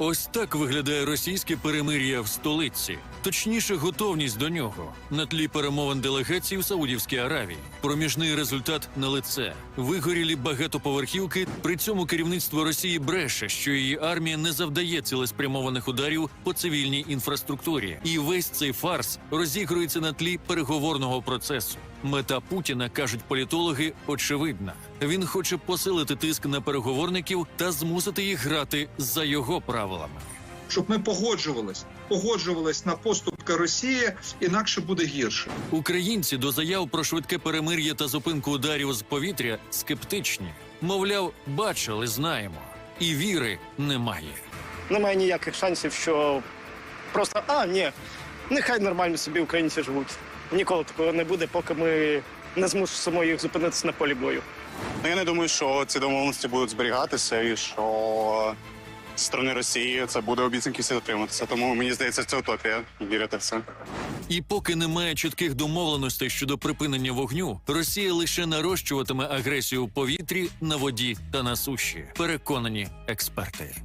Ось так виглядає російське перемир'я в столиці, точніше, готовність до нього на тлі перемовин делегацій у Саудівській Аравії. Проміжний результат на лице вигорілі багатоповерхівки. При цьому керівництво Росії бреше, що її армія не завдає цілеспрямованих ударів по цивільній інфраструктурі, і весь цей фарс розігрується на тлі переговорного процесу. Мета Путіна кажуть політологи очевидна. Він хоче посилити тиск на переговорників та змусити їх грати за його правилами. щоб ми погоджувались, погоджувались на поступки Росії, інакше буде гірше. Українці до заяв про швидке перемир'я та зупинку ударів з повітря скептичні. Мовляв, бачили, знаємо, і віри немає. Немає ніяких шансів, що просто а, ні, нехай нормально собі українці живуть. Ніколи такого не буде, поки ми не змусимо їх зупинитися на полі бою. Ну, я не думаю, що ці домовленості будуть зберігатися, і що сторони Росії це буде обіцянки всі дотриматися. Тому мені здається, це утопія вірити в це. І поки немає чітких домовленостей щодо припинення вогню, Росія лише нарощуватиме агресію в повітрі, на воді та на суші. Переконані експерти.